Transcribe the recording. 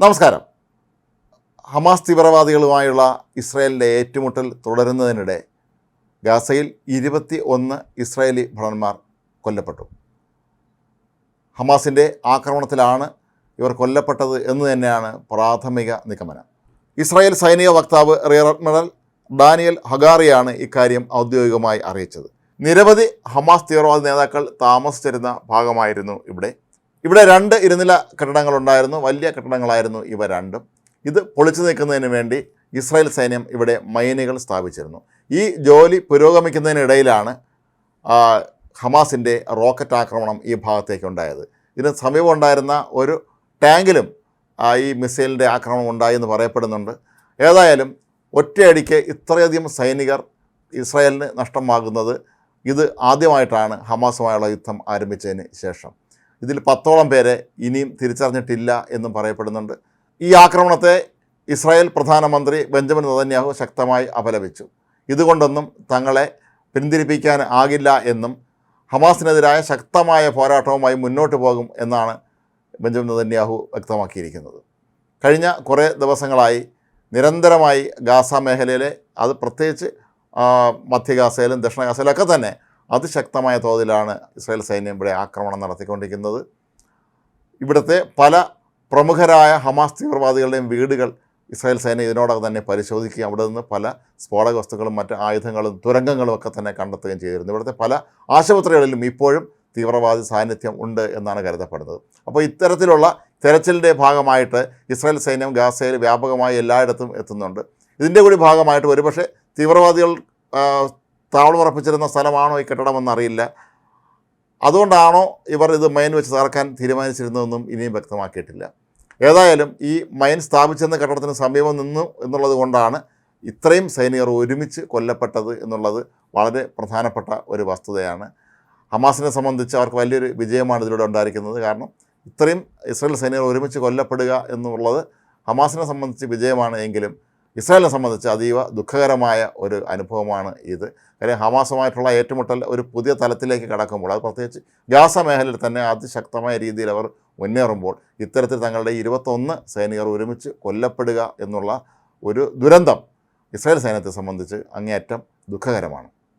നമസ്കാരം. ഹമാസ് തീവ്രവാദികളുമായുള്ള ഇസ്രായേലിന്റെ ഏറ്റുമുട്ടൽ തുടരുന്നതിനിടെ ഗാസയിൽ ഇരുപത്തി ഒന്ന് ഇസ്രായേലി ഭടന്മാർ കൊല്ലപ്പെട്ടു. ഹമാസിന്റെ ആക്രമണത്തിലാണ് ഇവർ കൊല്ലപ്പെട്ടത് എന്ന് തന്നെയാണ് പ്രാഥമിക നിഗമനം. ഇസ്രായേൽ സൈനിക വക്താവ് റിയർ അഡ്മിറൽ ഡാനിയൽ ഹഗാറിയാണ് ഇക്കാര്യം ഔദ്യോഗികമായി അറിയിച്ചത്. നിരവധി ഹമാസ് തീവ്രവാദ നേതാക്കൾ താമസിച്ചിരുന്ന ഭാഗമായിരുന്നു ഇവിടെ ഇവിടെ രണ്ട് ഇരുനില കെട്ടിടങ്ങളുണ്ടായിരുന്നു വലിയ കെട്ടിടങ്ങളായിരുന്നു ഇവ രണ്ടും. ഇത് പൊളിച്ചു നീക്കുന്നതിന് വേണ്ടി ഇസ്രായേൽ സൈന്യം ഇവിടെ മൈനുകൾ സ്ഥാപിച്ചിരുന്നു. ഈ ജോലി പുരോഗമിക്കുന്നതിനിടയിലാണ് ഹമാസിന്റെ റോക്കറ്റ് ആക്രമണം ഈ ഭാഗത്തേക്ക് ഉണ്ടായത്. ഇതിന് സമീപം ഉണ്ടായിരുന്ന ഒരു ടാങ്കിലും ഈ മിസൈലിന്റെ ആക്രമണം ഉണ്ടായി എന്ന് പറയപ്പെടുന്നുണ്ട്. ഏതായാലും ഒറ്റയടിക്ക് ഇത്രയധികം സൈനികർ ഇസ്രായേലിന് നഷ്ടമാകുന്നത് ഇത് ആദ്യമായിട്ടാണ് ഹമാസുമായുള്ള യുദ്ധം ആരംഭിച്ചതിന് ശേഷം. ഇതിൽ പത്തോളം പേരെ ഇനിയും തിരിച്ചറിഞ്ഞിട്ടില്ല എന്നും പറയപ്പെടുന്നുണ്ട്. ഈ ആക്രമണത്തെ ഇസ്രായേൽ പ്രധാനമന്ത്രി ബെഞ്ചമിൻ നതന്യാഹു ശക്തമായി അപലപിച്ചു. ഇതുകൊണ്ടൊന്നും തങ്ങളെ പിന്തിരിപ്പിക്കാൻ ആകില്ല എന്നും ഹമാസിനെതിരായ ശക്തമായ പോരാട്ടവുമായി മുന്നോട്ട് പോകും എന്നാണ് ബെഞ്ചമിൻ നതന്യാഹു വ്യക്തമാക്കിയിരിക്കുന്നത്. കഴിഞ്ഞ കുറേ ദിവസങ്ങളായി നിരന്തരമായി ഗാസ മേഖലയിലെ അത് പ്രത്യേകിച്ച് മധ്യ ഗാസയിലും ദക്ഷിണ ഗാസയിലൊക്കെ തന്നെ അതിശക്തമായ തോതിലാണ് ഇസ്രായേൽ സൈന്യം ഇവിടെ ആക്രമണം നടത്തിക്കൊണ്ടിരിക്കുന്നത്. ഇവിടുത്തെ പല പ്രമുഖരായ ഹമാസ് തീവ്രവാദികളുടെയും വീടുകൾ ഇസ്രായേൽ സൈന്യം ഇതിനോടകം തന്നെ പരിശോധിക്കുകയും അവിടെ നിന്ന് പല സ്ഫോടക വസ്തുക്കളും മറ്റ് ആയുധങ്ങളും തുരങ്കങ്ങളും ഒക്കെ തന്നെ കണ്ടെത്തുകയും ചെയ്തിരുന്നു. ഇവിടുത്തെ പല ആശുപത്രികളിലും ഇപ്പോഴും തീവ്രവാദി സാന്നിധ്യം ഉണ്ട് എന്നാണ് കരുതപ്പെടുന്നത്. അപ്പോൾ ഇത്തരത്തിലുള്ള തെരച്ചിലിന്റെ ഭാഗമായിട്ട് ഇസ്രായേൽ സൈന്യം ഗാസയിൽ വ്യാപകമായി എല്ലായിടത്തും എത്തുന്നുണ്ട്. ഇതിന്റെ കൂടി ഭാഗമായിട്ട് ഒരുപക്ഷെ തീവ്രവാദികൾ താവളമുറപ്പിച്ചിരുന്ന സ്ഥലമാണോ ഈ കെട്ടിടമെന്നറിയില്ല. അതുകൊണ്ടാണോ ഇവർ ഇത് മൈൻ വെച്ച് തകർക്കാൻ തീരുമാനിച്ചിരുന്നതെന്നും ഇനിയും വ്യക്തമാക്കിയിട്ടില്ല. ഏതായാലും ഈ മൈൻ സ്ഥാപിച്ചെന്ന കെട്ടിടത്തിന് സമീപം നിന്നു എന്നുള്ളത് കൊണ്ടാണ് ഇത്രയും സൈനികർ ഒരുമിച്ച് കൊല്ലപ്പെട്ടത് എന്നുള്ളത് വളരെ പ്രധാനപ്പെട്ട ഒരു വസ്തുതയാണ്. ഹമാസിനെ സംബന്ധിച്ച് അവർക്ക് വലിയൊരു വിജയമാണ് ഇതിലൂടെ ഉണ്ടായിരിക്കുന്നത്. കാരണം ഇത്രയും ഇസ്രയേൽ സൈനികർ ഒരുമിച്ച് കൊല്ലപ്പെടുക എന്നുള്ളത് ഹമാസിനെ സംബന്ധിച്ച് വിജയമാണ് എങ്കിലും ഇസ്രായേലിനെ സംബന്ധിച്ച് അതീവ ദുഃഖകരമായ ഒരു അനുഭവമാണ് ഇത്. കാര്യം ഹമാസുമായിട്ടുള്ള ഏറ്റുമുട്ടൽ ഒരു പുതിയ തലത്തിലേക്ക് കടക്കുമ്പോൾ അത് പ്രത്യേകിച്ച് ഗാസ മേഖലയിൽ തന്നെ അതിശക്തമായ രീതിയിൽ അവർ മുന്നേറുമ്പോൾ ഇത്തരത്തിൽ തങ്ങളുടെ ഇരുപത്തൊന്ന് സൈനികർ ഒരുമിച്ച് കൊല്ലപ്പെടുക എന്നുള്ള ഒരു ദുരന്തം ഇസ്രായേൽ സൈന്യത്തെ സംബന്ധിച്ച് അങ്ങേയറ്റം ദുഃഖകരമാണ്.